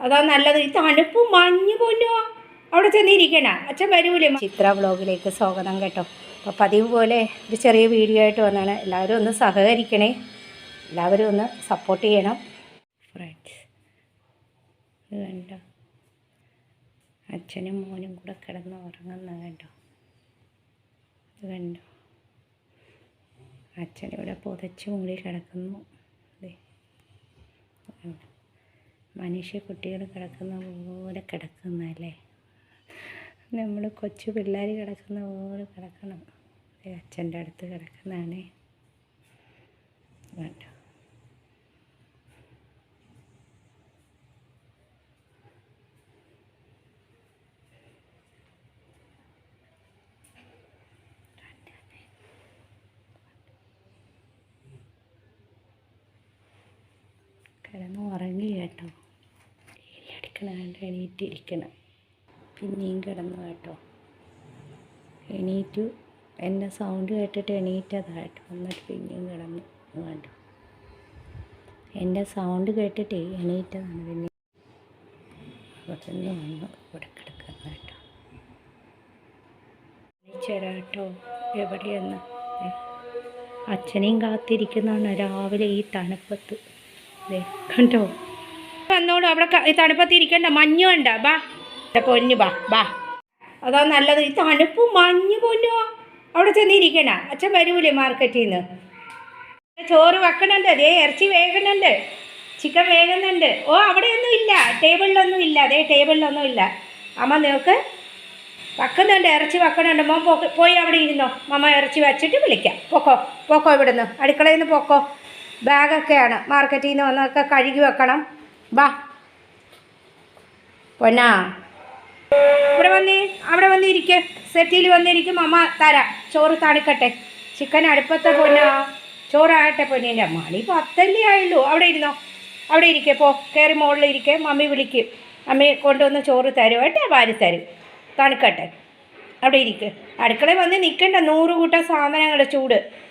അതാ നല്ലത്. ഈ തണുപ്പ് മഞ്ഞ് പൊന്നോ? അവിടെ ചെന്നിരിക്കണ. അച്ഛൻ വരൂലേ? ചിത്ര വ്ളോഗിലേക്ക് സ്വാഗതം കേട്ടോ. അപ്പോൾ പതിവ് പോലെ ഒരു ചെറിയ വീഡിയോ ആയിട്ട് വന്നാണ്. എല്ലാവരും ഒന്ന് സഹകരിക്കണേ. എല്ലാവരും ഒന്ന് സപ്പോർട്ട് ചെയ്യണം. ഫ്രണ്ട്സ് കണ്ടോ. അച്ഛനും മോനും കൂടെ കിടന്ന് ഉറങ്ങുന്ന കണ്ടോ? ഇത് കണ്ടോ? അച്ഛനിവിടെ പുതച്ച് മൂടി കിടക്കുന്നു. ദേ. മനുഷ്യ കുട്ടികൾ കിടക്കുന്ന പോലെ കിടക്കുന്നല്ലേ നമ്മൾ കൊച്ചു പിള്ളേർ കിടക്കുന്ന പോലെ കിടക്കണം. അച്ഛന്റെ അടുത്ത് കിടക്കുന്നതാണേ. വേണ്ട കിടന്ന് ഉറങ്ങി കേട്ടോ. എണീറ്റ് എണീറ്റിരിക്കണം പിന്നെയും കിടന്നു കേട്ടോ. എണീറ്റു. എന്റെ സൗണ്ട് കേട്ടിട്ട് എണീറ്റതായിട്ട് എന്നിട്ട് പിന്നെയും കിടന്നു. കണ്ടു? എന്റെ സൗണ്ട് കേട്ടിട്ട് എണീറ്റതാണ് പിന്നെ. അവിടെ നിന്ന് വന്ന്. ഇവിടെ കിടക്കുന്ന കേട്ടോ. ചേരാട്ടോ എവിടെയെന്ന്? അച്ഛനെയും കാത്തിരിക്കുന്നതാണ് രാവിലെ ഈ തണുപ്പത്ത്. കണ്ടോ? വന്നോളൂ. അവിടെ തണുപ്പത്തിരിക്കണ്ട തണുപ്പത്ത് ഇരിക്കണ്ട ബാ. പൊന്ന് ബാ ബാ. അതാ നല്ലത്. ഈ തണുപ്പ് മഞ്ഞ് പൊന്നോ. അവിടെ ചെന്നിരിക്കണ. അച്ഛൻ വരൂലേ മാർക്കറ്റിൽ നിന്ന് ചോറ് വെക്കണുണ്ട്. അതേ ഇറച്ചി വേകണുണ്ട്. ചിക്കൻ വേകുന്നുണ്ട്. ഓ അവിടെയൊന്നും ഇല്ല. ടേബിളിലൊന്നും ഇല്ല. അതേ ടേബിളിലൊന്നും ഇല്ല. അമ്മ നിങ്ങൾക്ക് വെക്കുന്നുണ്ട്. ഇറച്ചി വെക്കണുണ്ട്. മോൻ പോയി അവിടെ ഇരുന്നോ. മമ്മ ഇറച്ചി വെച്ചിട്ട് വിളിക്കാം. പൊക്കോ പൊക്കോ ഇവിടുന്ന്. അടുക്കളയിൽ നിന്ന് പൊക്കോ. ബാഗൊക്കെയാണ്. മാർക്കറ്റിൽ നിന്ന് വന്നൊക്കെ കഴുകി വെക്കണം. ബാ പൊന്നാ. ഇവിടെ വന്ന് അവിടെ വന്നിരിക്കെ. സെറ്റിയിൽ വന്നിരിക്കും അമ്മ തരാം. ചോറ് തണുക്കട്ടെ. ചിക്കൻ അടുപ്പത്തെ പൊന്നാ. ചോറാകട്ടെ പൊന്നിന്റെ മണി പത്തല്ലേ ആയുള്ളൂ. അവിടെ ഇരുന്നോ? അവിടെ ഇരിക്കെ പോ. കയറി മുകളിൽ ഇരിക്കെ. മമ്മി വിളിക്കും. അമ്മയെ കൊണ്ടുവന്ന് ചോറ് തരും. കേട്ടോ വാരി തരും. തണുക്കട്ടെ. അവിടെ ഇരിക്ക്. അടുക്കളയിൽ വന്ന് നിൽക്കണ്ട. നൂറ് കൂട്ടം സാധനങ്ങൾ ചൂട്.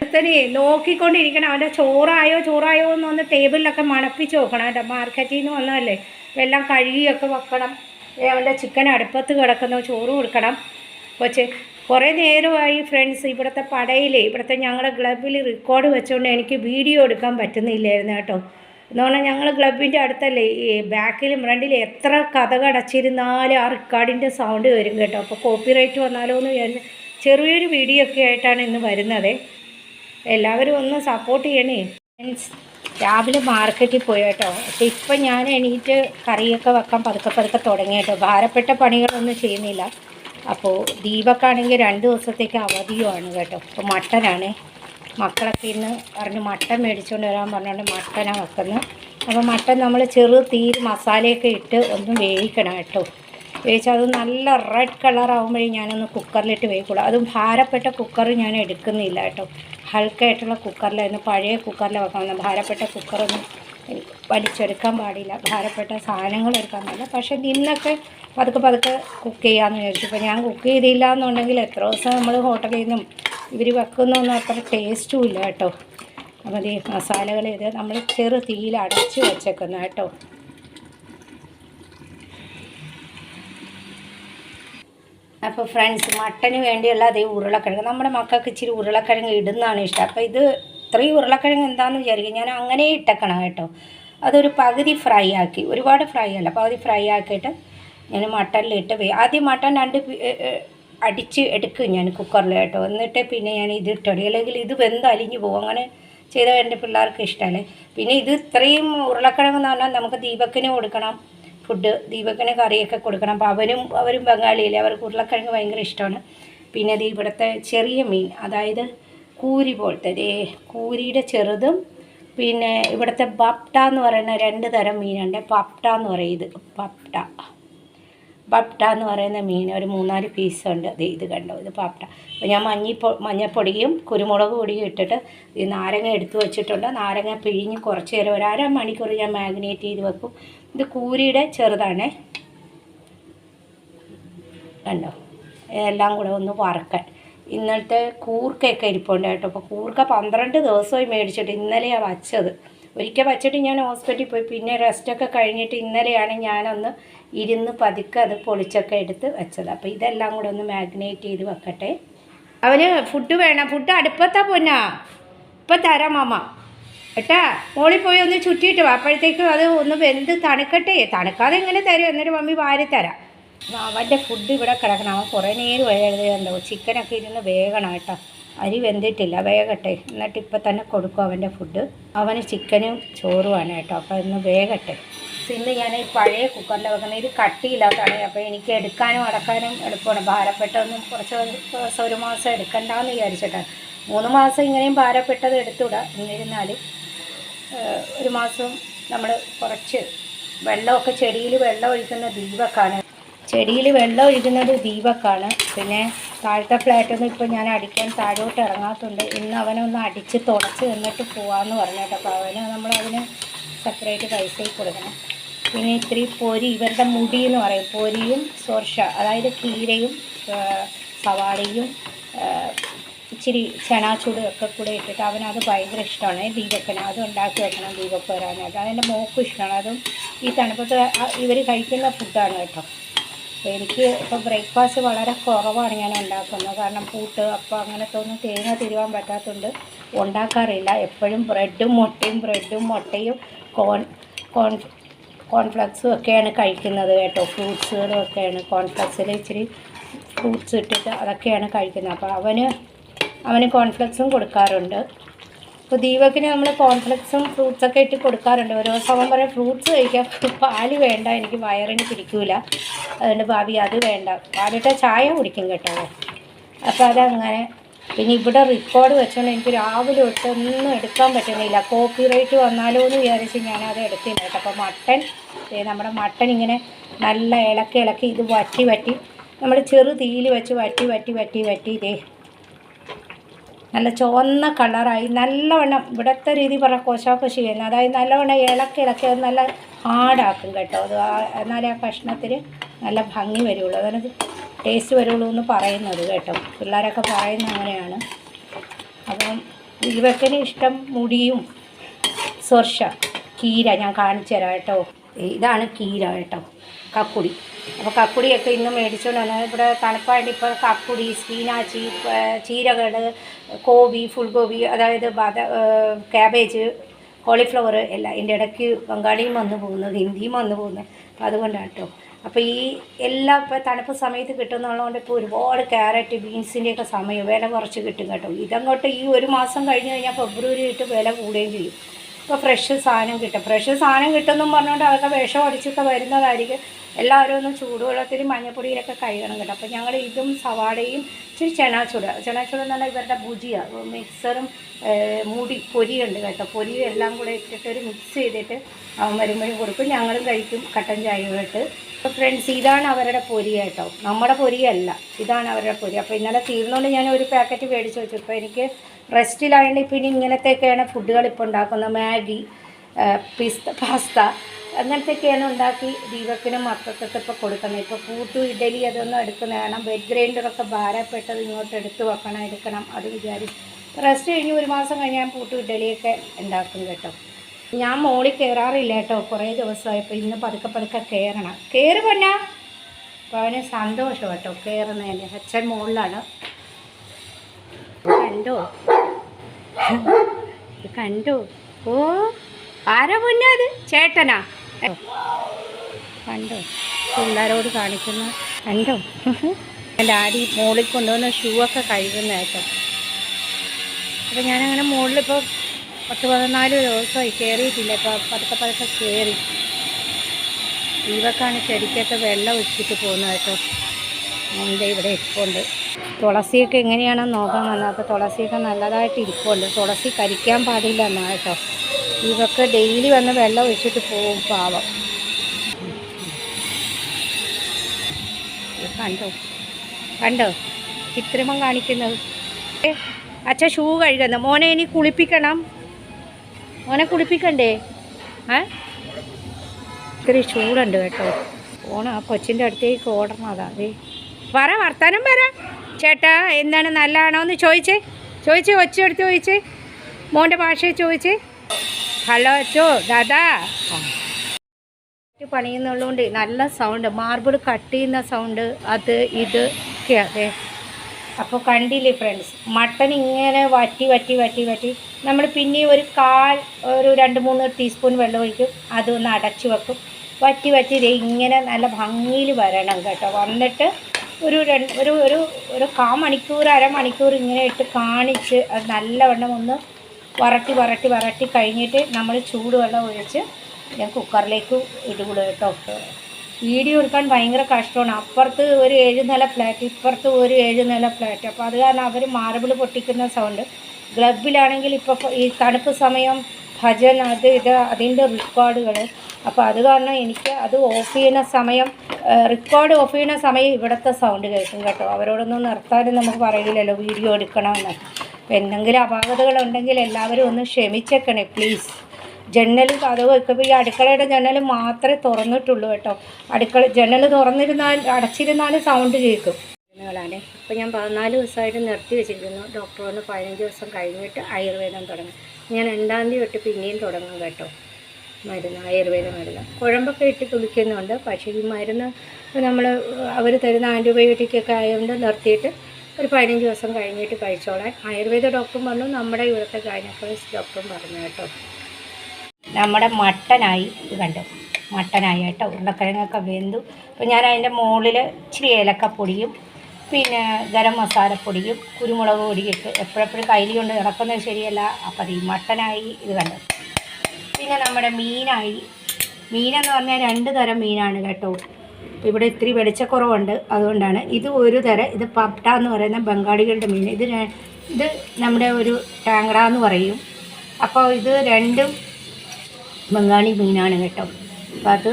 ഒരുത്തനെ നോക്കിക്കൊണ്ടിരിക്കണം. അവന്റെ ചോറായോ ചോറായോ എന്ന് വന്ന് ടേബിളിലൊക്കെ മണപ്പിച്ച് നോക്കണം അവന്റെ മാർക്കറ്റിൽ നിന്ന് വന്നതല്ലേ? എല്ലാം കഴുകിയൊക്കെ വെക്കണം. അവന്റെ ചിക്കൻ അടുപ്പത്ത് കിടക്കുന്നു. ചോറ് കൊടുക്കണം. കൊച്ച് കുറേ നേരമായി ഫ്രണ്ട്സ് ഇവിടുത്തെ പടയിൽ ഇവിടുത്തെ ഞങ്ങളുടെ ക്ലബിൽ റെക്കോർഡ് വെച്ചുകൊണ്ട് എനിക്ക് വീഡിയോ എടുക്കാൻ പറ്റുന്നില്ലായിരുന്നു കേട്ടോ. എന്ന് പറഞ്ഞാൽ ഞങ്ങൾ ക്ലബിന്റെ അടുത്തല്ലേ ഈ ബാക്കിലും ഫ്രണ്ടിലും എത്ര കഥ കടച്ചിരുന്നാലും ആ റെക്കോർഡിന്റെ സൗണ്ട് വരും കേട്ടോ. അപ്പോൾ കോപ്പിറൈറ്റ് വന്നാലോ എന്ന് ചെറിയൊരു വീഡിയോ ഒക്കെ ആയിട്ടാണ് ഇന്ന് വരുന്നത്. എല്ലാവരും ഒന്ന് സപ്പോർട്ട് ചെയ്യണേ. മീൻസ് രാവിലെ മാർക്കറ്റിൽ പോയി കേട്ടോ. പക്ഷെ ഇപ്പം ഞാൻ എണീറ്റ് കറിയൊക്കെ വെക്കാൻ പതുക്കെ പതുക്കെ തുടങ്ങി കേട്ടോ. ഭാരപ്പെട്ട പണികളൊന്നും ചെയ്യുന്നില്ല. അപ്പോൾ ദീപക്കാണെങ്കിൽ രണ്ട് ദിവസത്തേക്ക് അവധിയുമാണ് കേട്ടോ. അപ്പോൾ മട്ടനാണ്. മക്കളൊക്കെ ഇന്ന് പറഞ്ഞ് മട്ടൻ മേടിച്ചുകൊണ്ട് വരാൻ പറഞ്ഞുകൊണ്ട് മട്ടനാണ് വെക്കുന്നത് അപ്പോൾ മട്ടൻ നമ്മൾ ചെറു തീര് മസാലയൊക്കെ ഇട്ട് ഒന്ന് വേവിക്കണം കേട്ടോ. വേവിച്ചാൽ അത് നല്ല റെഡ് കളർ ഞാനൊന്ന് കുക്കറിലിട്ട് വേവിക്കുള്ളൂ. അതും ഭാരപ്പെട്ട കുക്കർ ഞാൻ എടുക്കുന്നില്ല കേട്ടോ. ഹൾക്കായിട്ടുള്ള കുക്കറിലായിരുന്നു പഴയ കുക്കറിൽ വെക്കണം. ഭാരപ്പെട്ട കുക്കറൊന്നും വലിച്ചെടുക്കാൻ പാടില്ല. ഭാരപ്പെട്ട സാധനങ്ങൾ എടുക്കാൻ പാടില്ല. പക്ഷേ ഇന്നൊക്കെ പതുക്കെ പതുക്കെ കുക്ക് ചെയ്യാമെന്ന് വിചാരിച്ചു. ഇപ്പോൾ ഞാൻ കുക്ക് ചെയ്തില്ല എന്നുണ്ടെങ്കിൽ എത്ര ദിവസം നമ്മൾ ഹോട്ടലിൽ നിന്നും ഇവർ വെക്കുന്നൊന്നും അത്ര ടേസ്റ്റും ഇല്ല കേട്ടോ. അപ്പോൾ ഈ മസാലകൾ ഇത് നമ്മൾ ചെറു തീയിൽ അടച്ച് വെച്ചേക്കുന്ന കേട്ടോ. അപ്പോൾ ഫ്രണ്ട്സ് മട്ടന് വേണ്ടിയുള്ള അതേ ഉരുളക്കിഴങ്ങ്. നമ്മുടെ മക്കൾക്ക് ഇച്ചിരി ഉരുളക്കിഴങ്ങ് ഇടുന്നതാണ് ഇഷ്ടം. അപ്പോൾ ഇത് ഇത്രയും ഉരുളക്കിഴങ്ങ് എന്താണെന്ന് വിചാരിക്കും. ഞാൻ അങ്ങനെ ഇട്ടേക്കണം കേട്ടോ. അതൊരു പകുതി ഫ്രൈ ആക്കി. ഒരുപാട് ഫ്രൈ അല്ല പകുതി ഫ്രൈ ആക്കിയിട്ട് ഞാൻ മട്ടനിലിട്ട് ആദ്യം മട്ടൻ രണ്ട് അടിച്ച് എടുക്കും ഞാൻ കുക്കറിൽ കേട്ടോ. എന്നിട്ട് പിന്നെ ഞാൻ ഇത് ഇട്ടടി അല്ലെങ്കിൽ ഇത് വെന്ത് അലിഞ്ഞു പോകും. അങ്ങനെ ചെയ്താൽ എന്റെ പിള്ളേർക്ക് ഇഷ്ടമല്ലേ? പിന്നെ ഇത് ഇത്രയും ഉരുളക്കിഴങ്ങ് എന്ന് പറഞ്ഞാൽ നമുക്ക് ദീപക്കിന് കൊടുക്കണം. ഫുഡ് ദീപക്കിന് കറിയൊക്കെ കൊടുക്കണം. അപ്പോൾ അവനും അവരും ബംഗാളിയല്ലേ അവർക്ക് ഉരുളക്കിഴങ്ങ് ഭയങ്കര ഇഷ്ടമാണ്. പിന്നെ അത് ഇവിടുത്തെ ചെറിയ മീൻ അതായത് കൂരി പോലത്തെ ദേ കൂരിയുടെ ചെറുതും പിന്നെ ഇവിടുത്തെ ബപ്ട എന്ന് പറയുന്ന രണ്ട് തരം മീനുണ്ട്. പപ്ട എന്ന് പറയും ഇത് പപ്ട പപ്ട എന്ന് പറയുന്ന മീൻ ഒരു മൂന്നാൽ പീസുണ്ട് അത് ഇത് കണ്ടോ ഇത് പപ്ട അപ്പോൾ ഞാൻ മഞ്ഞിപ്പൊ മഞ്ഞപ്പൊടിയും കുരുമുളക് പൊടിയും ഇട്ടിട്ട് ഈ നാരങ്ങ എടുത്തു വെച്ചിട്ടുണ്ട്. നാരങ്ങ പിഴിഞ്ഞ് കുറച്ച് നേരം ഒരു അര മണിക്കൂർ ഞാൻ മാഗ്നേറ്റ് ചെയ്ത് വെക്കും. ഇത് കൂരിയുടെ ചെറുതാണ്. കണ്ടോ? എല്ലാം കൂടെ ഒന്ന് വറക്കാൻ. ഇന്നലത്തെ കൂർക്കയൊക്കെ ഇരിപ്പുണ്ട് കേട്ടോ അപ്പോൾ കൂർക്ക പന്ത്രണ്ട് ദിവസമായി മേടിച്ചിട്ട് ഇന്നലെയാണ് വച്ചത്. ഒരിക്കൽ വച്ചിട്ട് ഞാൻ ഹോസ്പിറ്റലിൽ പോയി. പിന്നെ റെസ്റ്റൊക്കെ കഴിഞ്ഞിട്ട് ഇന്നലെയാണ് ഞാനൊന്ന് ഇരുന്ന് പതുക്കെ അത് പൊളിച്ചൊക്കെ എടുത്ത് വെച്ചത്. അപ്പോൾ ഇതെല്ലാം കൂടെ ഒന്ന് മാഗ്നേറ്റ് ചെയ്ത് വെക്കട്ടെ. അവന് ഫുഡ് വേണം. ഫുഡ് അടുപ്പത്താ പൊന്നാ. ഇപ്പം തരാം മാമ. ഏട്ടാ മോളിൽ പോയി ഒന്ന് ചുറ്റിയിട്ട് വാ. അപ്പോഴത്തേക്കും അത് ഒന്ന് വെന്ത് തണുക്കട്ടെ. തണുക്കാതെ എങ്ങനെ തരും? എന്നൊരു മമ്മി വാരി തരാം അവന്റെ ഫുഡ് ഇവിടെ കിടക്കണം. അവൻ കുറേ നേരം എഴുതുന്നുണ്ടോ ചിക്കനൊക്കെ ഇരുന്ന് വേഗണം കേട്ടോ. അരി വെന്തിട്ടില്ല. വേഗട്ടെ എന്നിട്ട് ഇപ്പം തന്നെ കൊടുക്കും അവന്റെ ഫുഡ് അവന് ചിക്കനും ചോറുമാണ് കേട്ടോ. അപ്പോൾ ഇന്ന് വേഗട്ടെ ഇന്ന് ഞാൻ ഈ പഴയ കുക്കറിൽ വെക്കുന്നത് ഇത് കട്ടിയില്ലാത്തതാണ്. അപ്പോൾ എനിക്ക് എടുക്കാനും അടക്കാനും എളുപ്പമാണ്. ഭാരപ്പെട്ടതൊന്നും കുറച്ച് ദിവസം ഒരു മാസം എടുക്കണ്ടെന്ന് വിചാരിച്ചിട്ടാണ്. മൂന്ന് മാസം ഇങ്ങനെയും ഭാരപ്പെട്ടത് എടുത്തുവിടാം എന്നിരുന്നാൽ ഏഹ് ഒരു മാസം നമ്മൾ കുറച്ച് വെള്ളമൊക്കെ ചെടിയിൽ വെള്ളം ഒഴിക്കുന്ന ദീപക്കാണ്. ചെടിയിൽ വെള്ളം ഒഴിക്കുന്നത് ദീപക്കാണ്. പിന്നെ താഴത്തെ ഫ്ലാറ്റൊന്നും ഇപ്പോൾ ഞാൻ അടിക്കാൻ താഴോട്ട് ഇറങ്ങാത്തുണ്ട്. ഇന്ന് അവനൊന്ന് അടിച്ച് തുടച്ച് എന്നിട്ട് പോവാമെന്ന് പറഞ്ഞിട്ട് അപ്പോൾ അവന് നമ്മൾ അതിന് സെപ്പറേറ്റ് പൈസയിൽ കൊടുക്കണം. പിന്നെ ഇത്തിരി പൊരി ഇവരുടെ മുടി എന്ന് പറയും. പൊരിയും സോർഷ അതായത് കീരയും സവാളയും ഇച്ചിരി ചനാച്ചൂട് ഒക്കെ കൂടെ ഇട്ടിട്ട് അവനത് ഭയങ്കര ഇഷ്ടമാണ്. ദീപക്കന് അത് ഉണ്ടാക്കി വെക്കണം ദീപക്കോരാനായിട്ട് അതെന്റെ മോക്ക് ഇഷ്ടമാണ്. അതും ഈ തണുപ്പത്ത് ഇവർ കഴിക്കുന്ന ഫുഡാണ് കേട്ടോ. അപ്പോൾ എനിക്ക് ഇപ്പോൾ ബ്രേക്ക്ഫാസ്റ്റ് വളരെ കുറവാണ് ഞാൻ ഉണ്ടാക്കുന്നത്. കാരണം പൂട്ട് അപ്പം അങ്ങനത്തെ ഒന്നും തേങ്ങ തിരുവാൻ പറ്റാത്തതുകൊണ്ട് ഉണ്ടാക്കാറില്ല. എപ്പോഴും ബ്രെഡും മുട്ടയും ബ്രെഡും മുട്ടയും കോൺ കോൺ കോൺഫ്ലക്സും ഒക്കെയാണ് കഴിക്കുന്നത് കേട്ടോ. ഫ്രൂട്ട്സുകളും ഒക്കെയാണ് കോൺഫ്ലക്സിൽ ഇച്ചിരി ഫ്രൂട്ട്സ് ഇട്ടിട്ട് അതൊക്കെയാണ് കഴിക്കുന്നത്. അപ്പോൾ അവന് അവന് കോൺഫ്ലെക്സും കൊടുക്കാറുണ്ട്. അപ്പോൾ ദീപക്കിന് നമ്മൾ കോൺഫ്ലെക്സും ഫ്രൂട്ട്സൊക്കെ ഇട്ട് കൊടുക്കാറുണ്ട്. ഓരോ ദിവസം അവൻ പറയും ഫ്രൂട്ട്സ് കഴിക്കാം പാൽ വേണ്ട എനിക്ക് വയറിന് പിടിക്കൂല. അതുകൊണ്ട് ഭാവി അത് വേണ്ട. പാലിട്ട ചായ കുടിക്കും കേട്ടോ അപ്പോൾ അതങ്ങനെ. പിന്നെ ഇവിടെ റെക്കോർഡ് വെച്ചുകൊണ്ട് എനിക്ക് രാവിലെ തൊട്ട് ഒന്നും എടുക്കാൻ പറ്റുന്നില്ല. കോപ്പി റൈറ്റ് വന്നാലോ എന്ന് വിചാരിച്ച് ഞാനത് എടുത്തില്ല അപ്പോൾ മട്ടൻ ദേ നമ്മുടെ മട്ടൻ ഇങ്ങനെ നല്ല ഇളക്കി ഇളക്കി ഇത് വറ്റി വറ്റി നമ്മൾ ചെറു തീയിൽ വെച്ച് വറ്റി വറ്റി വറ്റി വറ്റി ഇതേ നല്ല ചുവന്ന കളറായി നല്ലവണ്ണം ഇവിടുത്തെ രീതി പറഞ്ഞാൽ കോശാക്കോശി ചെയ്യുന്നത് അതായത് നല്ലവണ്ണം ഇളക്കി ഇളക്കി അത് നല്ല ഹാർഡാക്കും കേട്ടോ. അത് എന്നാലേ ആ കഷ്ണത്തിൽ നല്ല ഭംഗി വരുള്ളൂ. അതാണ് ടേസ്റ്റ് വരുള്ളൂ എന്ന് പറയുന്നത് കേട്ടോ. പിള്ളേരൊക്കെ പറയുന്ന അങ്ങനെയാണ്. അപ്പം ഇവക്കന് ഇഷ്ടം മുടിയും സ്വർഷ കീര ഞാൻ കാണിച്ചു തരാം കേട്ടോ. ഇതാണ് കീര കേട്ടോ. കക്കുടി. അപ്പോൾ കക്കുടിയൊക്കെ ഇന്ന് മേടിച്ചുകൊണ്ട് വന്നത് ഇവിടെ തണുപ്പായിട്ട് ഇപ്പോൾ കക്കുടി സ്പീനാച്ചി ചീരകൾ കോബി ഫുൾഗോബി അതായത് ബദ ക്യാബേജ് കോളിഫ്ലവർ എല്ലാം ഇതിന്റെ ഇടയ്ക്ക് ബംഗാളിയും വന്നു പോകുന്നത് ഹിന്ദിയും വന്നു പോകുന്നത് അപ്പോൾ അതുകൊണ്ടാണ് കേട്ടോ അപ്പോൾ ഈ എല്ലാം ഇപ്പോൾ തണുപ്പ് സമയത്ത് കിട്ടുന്നുള്ളതുകൊണ്ട് ഇപ്പോൾ ഒരുപാട് ക്യാരറ്റ് ബീൻസിന്റെയൊക്കെ സമയം വില കുറച്ച് കിട്ടും കേട്ടോ. ഇതങ്ങോട്ട് ഈ ഒരു മാസം കഴിഞ്ഞ് കഴിഞ്ഞാൽ ഫെബ്രുവരി ആയിട്ട് വില കൂടുകയും ചെയ്യും. ഇപ്പോൾ ഫ്രഷ് സാധനം കിട്ടും. ഫ്രഷ് സാധനം കിട്ടുമെന്നും പറഞ്ഞുകൊണ്ട് അതൊക്കെ വിഷം അടിച്ചൊക്കെ വരുന്നതായിരിക്കും. എല്ലാവരും ഒന്ന് ചൂടുവെള്ളത്തിൽ മഞ്ഞപ്പൊടിയിലൊക്കെ കഴുകണം കേട്ടോ. അപ്പോൾ ഞങ്ങൾ ഇതും സവാളയും ഇച്ചിരി ചെനാച്ചുട. ചെനാച്ചുട എന്ന് പറഞ്ഞാൽ ഇവരുടെ ഭുജിയ മിക്സറും മുടി പൊരിയുണ്ട് കേട്ടോ. പൊരിയും എല്ലാം കൂടെ ഇട്ടിട്ട് ഒരു മിക്സ് ചെയ്തിട്ട് അവൻ വരുമ്പോഴും കൊടുക്കും. ഞങ്ങളും കഴിക്കും കട്ടൻ ചായയുമായിട്ട്. അപ്പോൾ ഫ്രണ്ട്സ് ഇതാണ് അവരുടെ പൊരി കേട്ടോ. നമ്മുടെ പൊരിയല്ല. ഇതാണ് അവരുടെ പൊരി. അപ്പോൾ ഇന്നലെ തീർന്നുകൊണ്ട് ഞാൻ ഒരു പാക്കറ്റ് മേടിച്ച് വെച്ചു. ഇപ്പോൾ എനിക്ക് റെസ്റ്റിലായതുകൊണ്ട് ഇപ്പം ഇനി ഇങ്ങനത്തെയൊക്കെയാണ് ഫുഡുകൾ ഇപ്പോൾ ഉണ്ടാക്കുന്നത്. മാഗി പിസ്ത പാസ്ത അങ്ങനത്തെയൊക്കെയാണ് ഉണ്ടാക്കി ദീപക്കിനും മക്കൾക്കൊക്കെ ഇപ്പോൾ കൊടുക്കുന്നത്. ഇപ്പോൾ കൂട്ടു ഇഡലി അതൊന്നും എടുക്കുന്ന കാരണം ബെഡ് ഗ്രൈൻഡറൊക്കെ ഭാരപ്പെട്ടത് ഇങ്ങോട്ട് എടുത്ത് വെക്കണം എടുക്കണം. അത് വിചാരിച്ച്. റെസ്റ്റ് കഴിഞ്ഞ് ഒരു മാസം കഴിഞ്ഞാൽ പൂട്ടു ഇഡലിയൊക്കെ ഉണ്ടാക്കും കേട്ടോ. ഞാൻ മോളിൽ കയറാറില്ല കേട്ടോ. കുറേ ദിവസമായപ്പോൾ ഇന്ന് പതുക്കെ പതുക്കെ കയറണം കയറി പൊന്നാ. അപ്പോൾ അവന് സന്തോഷം കേട്ടോ കയറുന്നതിന് അച്ഛൻ മുകളിലാണ് കണ്ടോ? കണ്ടോ? ഓ ആരാ പൊന്നാ അത്? ചേട്ടനാ? കണ്ടോ? പിള്ളേരോട് കാണിക്കുന്ന. കണ്ടോ? എന്റെ ആടി മുകളിൽ കൊണ്ടുവന്ന ഷൂ ഒക്കെ കഴുകുന്ന കേട്ടോ. അപ്പം ഞാനങ്ങനെ മുകളിലിപ്പോൾ പത്ത് പതിനാല് ദിവസമായി കയറിയിട്ടില്ല ഇപ്പോൾ പതുക്കെ പതുക്കെ കയറി ഇവക്കാണ് ചെടിക്കൊക്കെ വെള്ളം ഒഴിച്ചിട്ട് പോകുന്നത് കേട്ടോ. എന്റെ ഇവിടെ ഇരിപ്പുണ്ട്. തുളസിയൊക്കെ എങ്ങനെയാണെന്ന് നോക്കാൻ വന്നത്. അപ്പോൾ തുളസിയൊക്കെ നല്ലതായിട്ട് ഇരിപ്പുണ്ട്. തുളസി കരിക്കാൻ പാടില്ല എന്നാ കേട്ടോ. ഇവക്ക് ഡെയിലി വന്ന് വെള്ളം ഒഴിച്ചിട്ട് പോകും പാവം. കണ്ടോ? കണ്ടോ? ചിത്രമം കാണിക്കുന്നത്. അച്ഛ ഷൂ കഴുകുന്നു. മോനെ ഇനി കുളിപ്പിക്കണം. മോനെ കുളിപ്പിക്കണ്ടേ? ഏ? ഇത്തിരി ചൂടുണ്ട് കേട്ടോ. ഓണ ആ കൊച്ചിന്റെ അടുത്തേക്ക് ഓടണം അതാ. അതെ പറ വർത്താനം പറ. ചേട്ടാ എന്താണ് നല്ലതാണോ എന്ന് ചോദിച്ചേ ചോദിച്ചേ ഒച്ചയെടുത്ത് ചോദിച്ചേ. മോന്റെ ഭാഷയെ ചോദിച്ചേ. ഹലോ അച്ചോ ദാദാ. പണിയുന്നുള്ളതുകൊണ്ട് നല്ല സൗണ്ട് മാർബിൾ കട്ട് ചെയ്യുന്ന സൗണ്ട് അത് ഇത് ഒക്കെ അതെ അപ്പോൾ കണ്ടില്ലേ ഫ്രണ്ട്സ് മട്ടൺ ഇങ്ങനെ വറ്റി വറ്റി വറ്റി വറ്റി. നമ്മൾ പിന്നെ ഒരു കാൽ ഒരു രണ്ട് മൂന്ന് ടീസ്പൂൺ വെള്ളം ഒഴിക്കും. അതൊന്ന് അടച്ചു വെക്കും. വറ്റി വറ്റി ഇത് ഇങ്ങനെ നല്ല ഭംഗിയിൽ വരണം കേട്ടോ. വന്നിട്ട് ഒരു രണ്ട് ഒരു ഒരു ഒരു കാ മണിക്കൂർ അരമണിക്കൂർ ഇങ്ങനെ ഇട്ട് കാണിച്ച് അത് നല്ലവണ്ണം ഒന്ന് വരട്ടി വരട്ടി വരട്ടി കഴിഞ്ഞിട്ട് നമ്മൾ ചൂടുവെള്ളം ഒഴിച്ച് ഞാൻ കുക്കറിലേക്ക് ഇടുകയുള്ളൂ കേട്ടോ. വീഡിയോ എടുക്കാൻ ഭയങ്കര കഷ്ടമാണ്. അപ്പുറത്ത് ഒരു ഏഴ് നില ഫ്ലാറ്റ് ഇപ്പുറത്ത് ഒരു ഏഴ് നില ഫ്ലാറ്റ് അപ്പോൾ അത് കാരണം അവർ മാർബിൾ പൊട്ടിക്കുന്ന സൗണ്ട് ഗ്ലബിലാണെങ്കിൽ ഇപ്പോൾ ഈ തണുപ്പ് സമയം ഭജൻ അത് ഇത് അതിന്റെ റെക്കോർഡുകൾ അപ്പോൾ അത് കാരണം എനിക്ക് അത് ഓഫ് ചെയ്യുന്ന സമയം റെക്കോർഡ് ഓഫ് ചെയ്യുന്ന സമയം ഇവിടുത്തെ സൗണ്ട് കേൾക്കും കേട്ടോ. അവരോടൊന്നും നിർത്താനും നമുക്ക് പറയില്ലല്ലോ വീഡിയോ എടുക്കണമെന്ന്. എന്തെങ്കിലും അപാകതകളുണ്ടെങ്കിൽ എല്ലാവരും ഒന്ന് ക്ഷമിച്ചേക്കണേ പ്ലീസ് ജനലും കഥവും ഒക്കെ ഇപ്പോൾ ഈ അടുക്കളയുടെ ജനൽ മാത്രമേ തുറന്നിട്ടുള്ളൂ കേട്ടോ. അടുക്കള ജനൽ തുറന്നിരുന്നാൽ അടച്ചിരുന്നാലും സൗണ്ട് കേൾക്കും. ജനലാണ് ഇപ്പോൾ ഞാൻ പതിനാല് ദിവസമായിട്ട് നിർത്തി വെച്ചിരിക്കുന്നു. ഡോക്ടർ വന്ന് പതിനഞ്ച് ദിവസം കഴിഞ്ഞിട്ട് ആയുർവേദം തുടങ്ങും. ഞാൻ രണ്ടാം തീയതി തൊട്ട് പിന്നെയും തുടങ്ങും കേട്ടോ. മരുന്ന് ആയുർവേദ മരുന്ന്. കുഴമ്പൊക്കെ ഇട്ട് കുളിക്കുന്നുണ്ട്. പക്ഷേ ഈ മരുന്ന് നമ്മൾ അവർ തരുന്ന ആന്റിബയോട്ടിക് ഒക്കെ ആയതുകൊണ്ട് നിർത്തിയിട്ട് ഒരു പതിനഞ്ച് ദിവസം കഴിഞ്ഞിട്ട് കഴിച്ചോളാൻ ആയുർവേദ ഡോക്ടറും പറഞ്ഞു നമ്മുടെ ഇവിടുത്തെ ഗൈനക്കോളജിസ്റ്റ് ഡോക്ടറും പറഞ്ഞു കേട്ടോ. നമ്മുടെ മട്ടനായി ഇത് കണ്ടു? മട്ടനായി കേട്ടോ. ഉരുളക്കിഴങ്ങൊക്കെ വെന്തു. അപ്പോൾ ഞാൻ അതിന്റെ മുകളിൽ ഇച്ചിരി ഏലക്കപ്പൊടിയും പിന്നെ ഗരം മസാലപ്പൊടിയും കുരുമുളക് പൊടിയൊക്കെ എപ്പോഴെപ്പോഴും കയ്യിൽ കൊണ്ട് ഇറക്കുന്നത് ശരിയല്ല. അപ്പോൾ ഈ മട്ടനായി ഇത് കണ്ടു? പിന്നെ നമ്മുടെ മീനായി. മീനെന്ന് പറഞ്ഞാൽ രണ്ട് തരം മീനാണ് കേട്ടോ. ഇവിടെ ഇത്തിരി വെളിച്ചക്കുറവുണ്ട് അതുകൊണ്ടാണ്. ഇത് ഒരു തരം ഇത് പപ്ട എന്ന് പറയുന്ന ബംഗാളികളുടെ മീൻ. ഇത് ഇത് നമ്മുടെ ഒരു ടാങ്കറ എന്ന് പറയും. അപ്പോൾ ഇത് രണ്ടും ബംഗാളി മീനാണ് കേട്ടോ. അപ്പോൾ അത്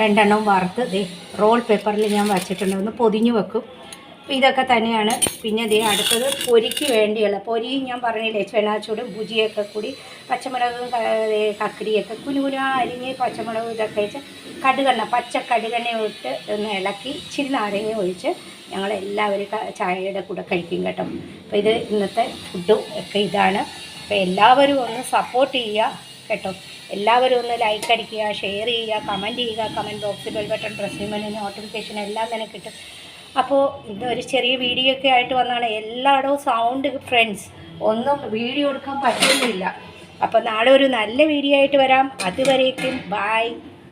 രണ്ടെണ്ണം വറുത്ത് ദേ റോൾ പേപ്പറിൽ ഞാൻ വച്ചിട്ടുണ്ട്. ഒന്ന് പൊതിഞ്ഞ് വെക്കും. അപ്പോൾ ഇതൊക്കെ തന്നെയാണ്. പിന്നെ ദേ അടുത്തത് പൊരിക്ക് വേണ്ടിയുള്ള. പൊരിയും ഞാൻ പറഞ്ഞില്ലേ ചെനാച്ചൂടും ഭുജിയൊക്കെ കൂടി പച്ചമുളകും കക്കരിയൊക്കെ കുനുകുന അരിഞ്ഞ് പച്ചമുളകും ഇതൊക്കെ വെച്ച് കടുകെണ്ണ പച്ച കടുകെണ്ണ ഇട്ട് ഒന്ന് ഇളക്കി ഇച്ചിരി നാരങ്ങ ഒഴിച്ച് ഞങ്ങളെല്ലാവരും ചായയുടെ കൂടെ കഴിക്കും കേട്ടോ. അപ്പോൾ ഇത് ഇന്നത്തെ ഫുഡും ഒക്കെ ഇതാണ്. അപ്പോൾ എല്ലാവരും ഒന്ന് സപ്പോർട്ട് ചെയ്യുക. കേട്ടോ. എല്ലാവരും ഒന്ന് ലൈക്ക് അടിക്കുക ഷെയർ ചെയ്യുക കമന്റ് ചെയ്യുക കമന്റ് ബോക്സിൽ ബെൽ ബട്ടൺ പ്രസ് ചെയ്യുമ്പോൾ നോട്ടിഫിക്കേഷൻ എല്ലാം തന്നെ കിട്ടും. അപ്പോൾ ഒരു ചെറിയ വീഡിയോ ഒക്കെ ആയിട്ട് വന്നാണ് എല്ലായിടവും സൗണ്ട് ഫ്രണ്ട്സ് ഒന്നും വീഡിയോ എടുക്കാൻ പറ്റുന്നില്ല. അപ്പോൾ നാളെ ഒരു നല്ല വീഡിയോ ആയിട്ട് വരാം. അതുവരേക്കും ബായ്